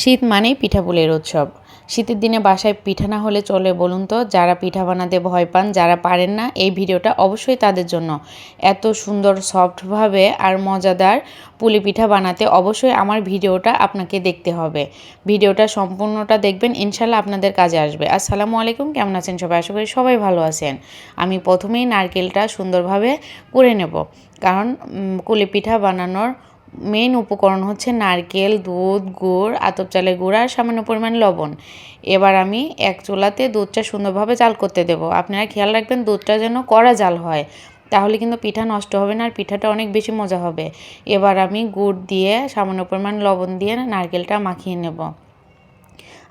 শীত মানেই পিঠাপুলির উৎসব। শীতের দিনে বাসায় পিঠা না হলে চলে বলুন তো, যারা পিঠা বানাতে ভয় পান, যারা পারেন না, এই ভিডিওটা অবশ্যই তাদের জন্য। এত সুন্দর, সফটভাবে আর মজাদার পুলি পিঠা বানাতে অবশ্যই আমার ভিডিওটা আপনাকে দেখতে হবে। ভিডিওটা সম্পূর্ণটা দেখবেন ইনশাল্লাহ আপনাদের কাজে আসবে। আসসালামু আলাইকুম, কেমন আছেন সবাই? আশা করি সবাই ভালো আছেন। আমি প্রথমেই নারকেলটা সুন্দরভাবে করে নেব। কারণ কুলি পিঠা বানানোর মেন উপকরণ হচ্ছে নারকেল, দুধ, গুড়, আতপ চালের গুঁড় আর সামান্য পরিমাণ লবণ। এবার আমি এক চুলাতে দুধটা সুন্দরভাবে জাল করতে দেব। আপনারা খেয়াল রাখবেন, দুধটা যেন কড়া জাল হয়, তাহলে কিন্তু পিঠা নষ্ট হবে না আর পিঠাটা অনেক বেশি মজা হবে। এবার আমি গুড় দিয়ে সামান্য পরিমাণ লবণ দিয়ে নারকেলটা মাখিয়ে নেব।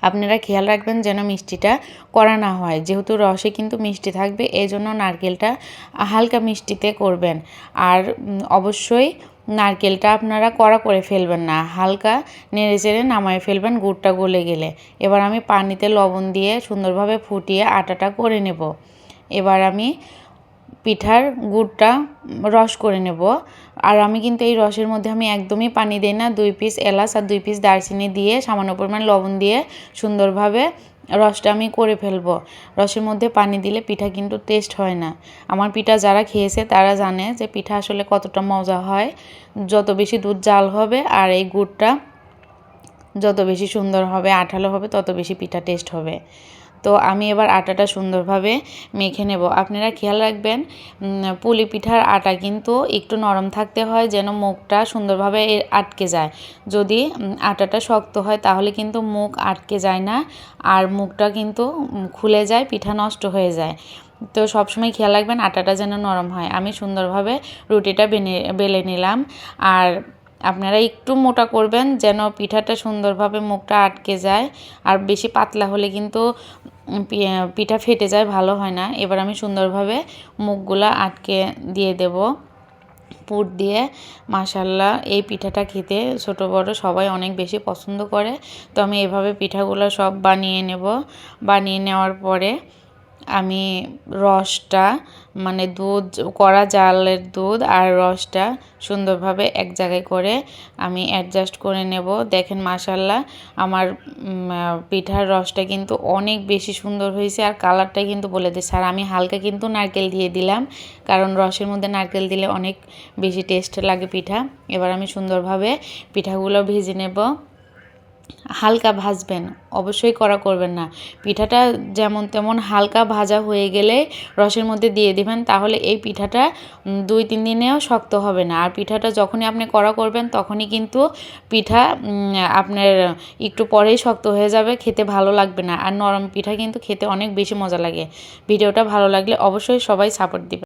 আপনারা খেয়াল রাখবেন যেন মিষ্টিটা করা না হয়। যেহেতু রসে কিন্তু মিষ্টি থাকবে এই জন্য নারকেলটা হালকা মিষ্টিতে করবেন। আর অবশ্যই নারকেলটা আপনারা কড়া করে ফেলবেন না, হালকা নেড়ে চেড়ে নামায় ফেলবেন গুড়টা গলে গেলে। এবার আমি পানিতে লবণ দিয়ে সুন্দরভাবে ফুটিয়ে আটাটা করে নেব। এবার আমি পিঠার গুড়টা রস করে নেব। আর আমি কিন্তু এই রসের মধ্যে আমি একদমই পানি দিই না। দুই পিস এলাচ আর দুই পিস দারচিনি দিয়ে সামান্য পরিমাণ লবণ দিয়ে সুন্দরভাবে রসটা আমি করে ফেলব। রসের মধ্যে পানি দিলে পিঠা কিন্তু টেস্ট হয় না। আমার পিঠা যারা খেয়েছে তারা জানে যে পিঠা আসলে কতটা মজা হয়। যত বেশি দুধ জাল হবে আর এই গুড়টা যত বেশি সুন্দর হবে, আঠালো হবে, তত বেশি পিঠা টেস্ট হবে। তো আমি এবার আটাটা সুন্দরভাবে মেখে নেব। আপনারা খেয়াল রাখবেন পুলি পিঠার আটা কিন্তু একটু নরম থাকতে হয় যেন মুখটা সুন্দরভাবে আটকে যায়। যদি আটাটা শক্ত হয় তাহলে কিন্তু মুখ আটকে যায় না আর মুখটা কিন্তু খুলে যায়, পিঠা নষ্ট হয়ে যায়। তো সবসময় খেয়াল রাখবেন আটাটা যেন নরম হয়। আমি সুন্দরভাবে রুটিটা বেনে, বেলে নিলাম। আর আপনারা একটু মোটা করবেন যেন পিঠাটা সুন্দরভাবে মুখটা আটকে যায়। আর বেশি পাতলা হলে কিন্তু পিঠা ফেটে যায়, ভালো হয় না। এবার আমি সুন্দরভাবে মুখগুলা আটকে দিয়ে দেব। পুর দিয়ে মাসাল্লাহ এই পিঠাটা খেতে ছোট, বড় সবাই অনেক বেশি পছন্দ করে। তো আমি এভাবে পিঠাগুলো সব বানিয়ে নেব। বানিয়ে নেওয়ার পরে আমি রসটা মানে দুধ, কড়া জালের দুধ আর রসটা সুন্দরভাবে এক জায়গায় করে আমি অ্যাডজাস্ট করে নেব। দেখেন মাসাল্লাহ আমার পিঠার রসটা কিন্তু অনেক বেশি সুন্দর হয়েছে আর কালারটা কিন্তু বলে দিচ্ছে। আর আমি হালকা কিন্তু নারকেল দিয়ে দিলাম, কারণ রসের মধ্যে নারকেল দিলে অনেক বেশি টেস্ট লাগে পিঠা। এবার আমি সুন্দরভাবে পিঠাগুলো ভেজে নেব। হালকা ভাজবেন। অবশ্যই করা করবেন না। পিঠাটা যেমন তেমন হালকা ভাজা হয়ে গেলে রসের মধ্যে দিয়ে দিবেন, তাহলে এই পিঠাটা দুই, তিন দিনেও শক্ত হবে না। আর পিঠাটা যখনই আপনি করা করবেন, তখনই কিন্তু পিঠা আপনার একটু পরেই শক্ত হয়ে যাবে, খেতে ভালো লাগবে না। আর নরম পিঠা কিন্তু খেতে অনেক বেশি মজা লাগে। ভিডিওটা ভালো লাগলে অবশ্যই সবাই সাপোর্ট দিবে